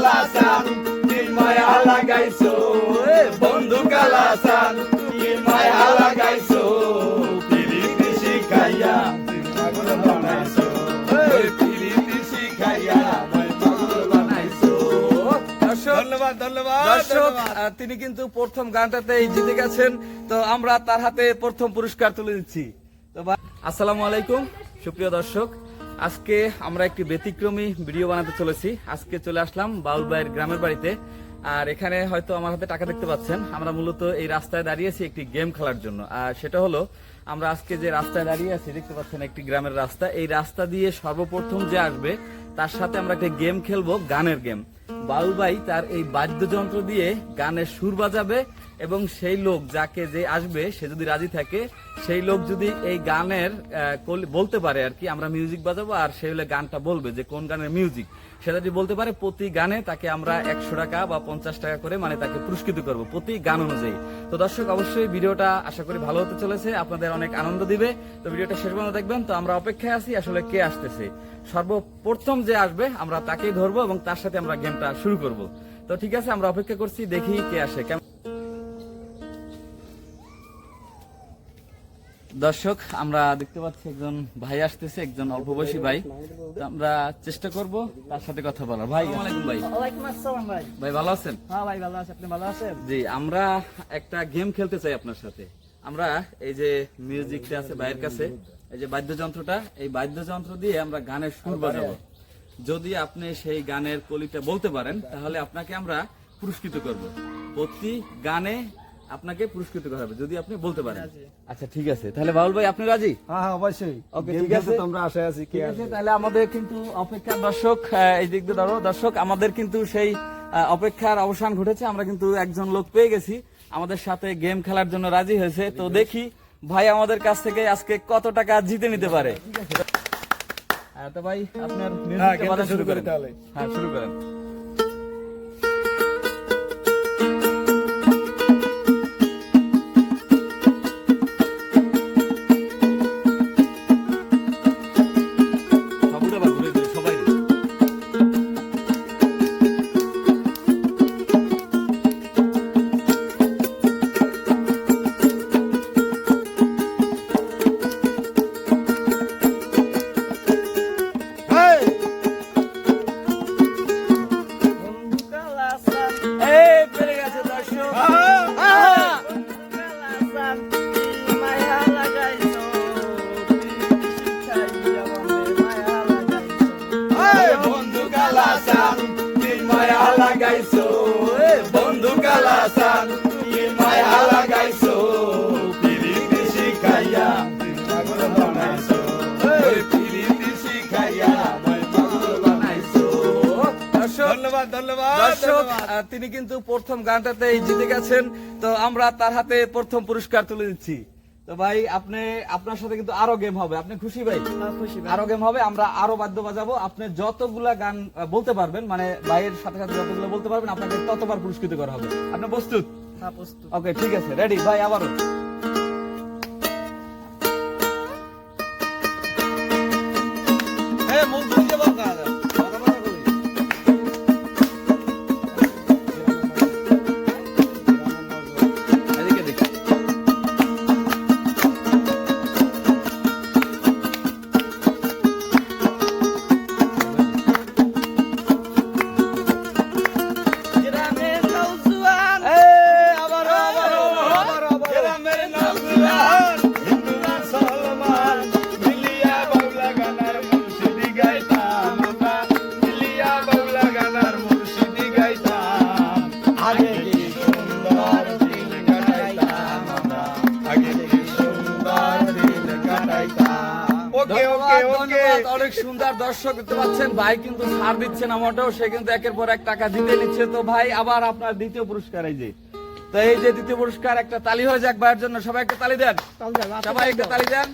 কালাসান লাগাইছো এ বন্ধু কালাসান কি মায়া লাগাইছো পিরিতি শিখাইয়া পাগল বানাইছো। পিরিতি শিখাইয়া আমায় পাগল বানাইছো। দর্শক ধন্যবাদ ধন্যবাদ। দর্শক তিনি কিন্তু প্রথম গানটাতেই জিতে গেছেন। তো আমরা তার হাতে প্রথম পুরস্কার তুলে দিচ্ছি। তো আসসালামু আলাইকুম সুপ্রিয় দর্শক। আজকে আমরা একটি ব্যতিক্রমী ভিডিও বানাতে চলেছি। আজকে চলে আসলাম বাউল ভাইয়ের গ্রামের বাড়িতে। আর এখানে হয়তো আমার হাতে টাকা দেখতে পাচ্ছেন। আমরা মূলত এই রাস্তায় দাঁড়িয়েছি একটি গেম খেলার জন্য। আর সেটা হলো, আমরা আজকে যে রাস্তায় দাঁড়িয়ে আছি, দেখতে পাচ্ছেন একটি গ্রামের রাস্তা। এই রাস্তা দিয়ে সর্বপ্রথম যে আসবে, তার সাথে আমরা একটা গেম খেলব, গানের গেম। বাউলবাই তার এই বাদ্যযন্ত্র দিয়ে গানের সুর বাজাবে। এবং সেই লোক যাকে যে আসবে, সে যদি রাজি থাকে, সেই লোক যদি এই গানের বলতে পারে আর কি, আমরা মিউজিক বাজাবো আর সেই হলে গানটা বলবে যে কোন গানের মিউজিক সেটা যদি বলতে পারে, প্রতি গানে তাকে আমরা একশো টাকা বা পঞ্চাশ টাকা করে মানে তাকে পুরস্কৃত করব, প্রতি গান অনুযায়ী। তো দর্শক, অবশ্যই ভিডিওটা আশা করি ভালো হতে চলেছে, আপনাদের অনেক আনন্দ দিবে। তো ভিডিওটা শেষ পর্যন্ত দেখবেন, তো আমরা অপেক্ষায় আছি আসলে কে আসতেছে। সর্বপ্রথম যে আসবে, আমরা তাকেই ধরবো এবং তার সাথে আমরা গেমটা শুরু করব। তো ঠিক আছে, আমরা অপেক্ষা করছি, দেখি কে আসে। কেমন দর্শক আমরা দেখতে পাচ্ছি একজন ভাই আসতেছে একজন অল্প বয়সী ভাই আমরা চেষ্টা করব তার সাথে কথা বলার। ভাই আসসালামু ভাই। আসসালাম ভাই। ভাই ভালো আছেন? হ্যাঁ ভাই ভালো আছে। আপনি ভালো আছেন? জি আমরা একটা গেম খেলতে চাই আপনার সাথে। আমরা এই যে মিউজিকটা আছে ভাইয়ের কাছে এই যে বাদ্যযন্ত্রটা এই বাদ্যযন্ত্র দিয়ে আমরা গানের সুর বাজাবো। যদি আপনি সেই গানের কলিটা বলতে পারেন তাহলে আপনাকে আমরা পুরস্কৃত করব। প্রতি গানে আপনাকে পুরস্কৃত করা হবে যদি আপনি বলতে পারেন। আচ্ছা ঠিক আছে। তাহলে বাউল ভাই আপনি রাজি? হ্যাঁ হ্যাঁ অবশ্যই। ওকে, ঠিক আছে। আমরা আশায় আছি কে ঠিক আছে তাহলে আমাদের কিন্তু অপেক্ষার দর্শক এই দিক দিয়ে ধরো। দর্শক আমাদের কিন্তু সেই অপেক্ষার অবসান ঘটেছে। আমরা কিন্তু একজন লোক পেয়ে গেছি। আমাদের সাথে গেম খেলার জন্য রাজি হয়েছে। তো দেখি ভাই আমাদের কাছ থেকে আজকে কত টাকা জিতে নিতে পারে। তো ভাই আপনার হ্যাঁ, শুরু শুরু করি করেন। তাহলে। হ্যাঁ শুরু করেন। ধন্যবাদ ধন্যবাদ দর্শক তিনি কিন্তু প্রথম গানটাতেই জিতে গেছেন। তো আমরা তার হাতে প্রথম পুরস্কার তুলে দিচ্ছি। তো ভাই আপনি আপনার সাথে কিন্তু আরও গেম হবে। আপনি খুশি ভাই? হ্যাঁ, আরও গেম হবে আমরা আরও বাদ্য বাজাবো। আপনি যতগুলা গান বলতে পারবেন মানে ভাইয়ের সাথে সাথে যতগুলো বলতে পারবেন আপনাকে ততবার পুরস্কৃত করা হবে। আপনি প্রস্তুত? হ্যাঁ ওকে ঠিক আছে রেডি ভাই আবারও। মুখ ওকে ওকে ওকে। অনেক সুন্দর দর্শক দেখতে পাচ্ছেন। ভাই কিন্তু ছাড় দিচ্ছে না মোটেও সে কিন্তু একের পর এক টাকা দিতে নিচ্ছে। তো ভাই আবার আপনার দ্বিতীয় পুরস্কার এই যে। তো এই যে দ্বিতীয় পুরস্কার একটা তালি হয়ে যাক ভাইয়ের জন্য। সবাই একটা তালি দেন। সবাই একটা তালি দেন।